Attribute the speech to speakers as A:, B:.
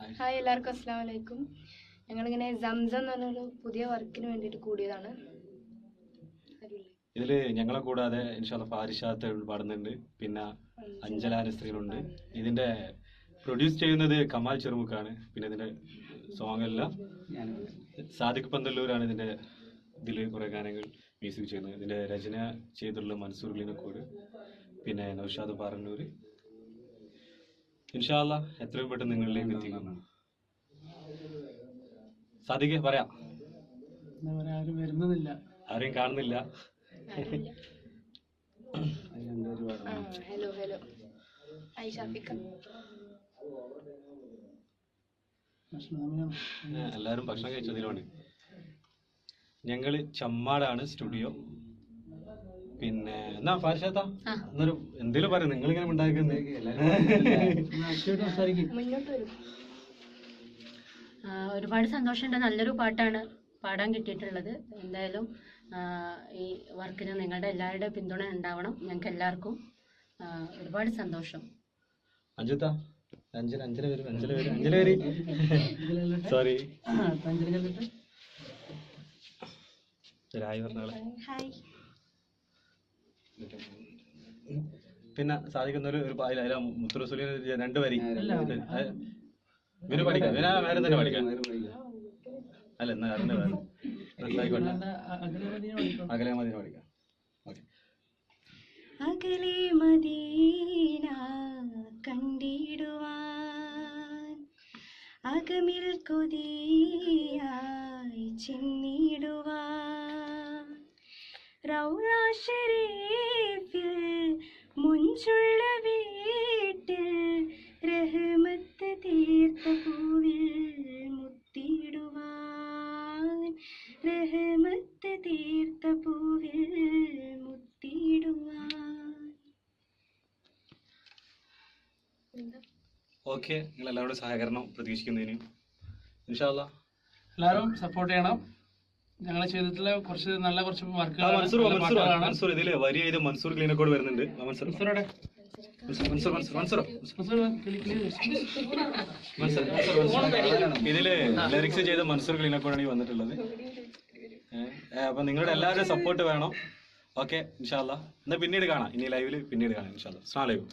A: Hi എല്ലാവർക്കും അസ്സാം വലൈക്കും ഞങ്ങളിങ്ങനെ സംസം എന്ന് പറഞ്ഞൊരു പുതിയ വർക്കിന് വേണ്ടിയിട്ട് കൂടിയതാണ്.
B: ഇതിൽ ഞങ്ങളെ കൂടാതെ ഇൻഷാല്ല ഫാരിഷാത്ത് പാടുന്നുണ്ട്. പിന്നെ അഞ്ചല സ്ത്രീകളുണ്ട്. ഇതിന്റെ പ്രൊഡ്യൂസ് ചെയ്യുന്നത് കമാൽ ചെറുമുക്കാണ്. പിന്നെ ഇതിന്റെ സോങ് എല്ലാം സാദിഖ് പന്തല്ലൂരാണ് ഇതിന്റെ ഇതിൽ കുറെ ഗാനങ്ങൾ മ്യൂസിക് ചെയ്യുന്നത്. ഇതിന്റെ രചന ചെയ്തിട്ടുള്ള മൻസൂർ ലിനക്കൂട് പിന്നെ നൗഷാദ് പാറന്നൂർ ഇൻഷാല്ല എത്രയും പെട്ടെന്ന് നിങ്ങളിലേക്ക് എത്തിക്കുന്നു. സാധിക്കെ പറയാം.
C: ആരും വരുന്നില്ല
B: ആരെയും കാണുന്നില്ല.
A: Hello hello.
B: എല്ലാവരും ഭക്ഷണം കഴിച്ചതിലാണ് ഞങ്ങൾ ചമ്മാടാണ് സ്റ്റുഡിയോ. പിന്നെ എന്നാ ഫാർഷാത്ത എന്നൊരു എന്തേലും പറയാം നിങ്ങൾ ഇങ്ങനെ ഉണ്ടാക്കുന്നത്
D: ഒരുപാട് സന്തോഷമുണ്ട്. നല്ലൊരു പാട്ടാണ് പാടാൻ കിട്ടിയിട്ടുള്ളത്. എന്തായാലും ഈ വർക്കിന് നിങ്ങളുടെ എല്ലാവരുടെയും പിന്തുണ ഉണ്ടാവണം. ഞങ്ങൾക്ക് എല്ലാവർക്കും ഒരുപാട് സന്തോഷം.
B: വരും വരും വരും. സോറി പറഞ്ഞാളെ
A: ഹായ്.
B: പിന്നെ സാധിക്കുന്ന ഒരു ഒരു പാ- അതില മുത്തുറസുലി രണ്ട് വരി. പഠിക്കാം. വേറെ തന്നെ പഠിക്കാം. അല്ല എന്നാ അറിഞ്ഞ വേറെ അകലെ മതി പഠിക്കാം. ഓക്കെ.
A: അകലെ മദീന കണ്ടിടുവാൻ അകമിൽ കൊതിയായി ചെന്നിടുവാൻ. ഷരീഫിൽ മുഞ്ചുള്ള വീട്ടിൽ രഹമത്ത് തീർത്ത പൂവിൽ മുത്തിടുവാൻ രഹമത്ത് തീർത്ത പൂവിൽ മുത്തിടുവാൻ
B: ഓക്കെ നിങ്ങൾ എല്ലാവരുടെ സഹകരണം പ്രതീക്ഷിക്കുന്നതിന്. ഇൻഷാല്ലാ
C: എല്ലാവരും സപ്പോർട്ട് ചെയ്യണം. ഞങ്ങൾ ചെയ്തിട്ടുള്ള കുറച്ച് നല്ല കുറച്ച്
B: വർക്കുകളാണ് ഇതിൽ വരി ചെയ്ത് മൻസൂർ ക്ലീനക്കോട് വരുന്നുണ്ട്.
C: മൻസൂറോടെ.
B: ഇതിൽ ലിറിക്സ് ചെയ്ത മൻസൂർ ക്ലീനക്കോടാണ് ഈ വന്നിട്ടുള്ളത്. അപ്പൊ നിങ്ങളുടെ എല്ലാവരുടെയും സപ്പോർട്ട് വേണം. ഓക്കെ ഇൻഷാല്ല എന്നാ പിന്നീട് കാണാം. ഇനി ലൈവിൽ പിന്നീട് കാണാം ഇൻഷാല്ല വലൈക്കും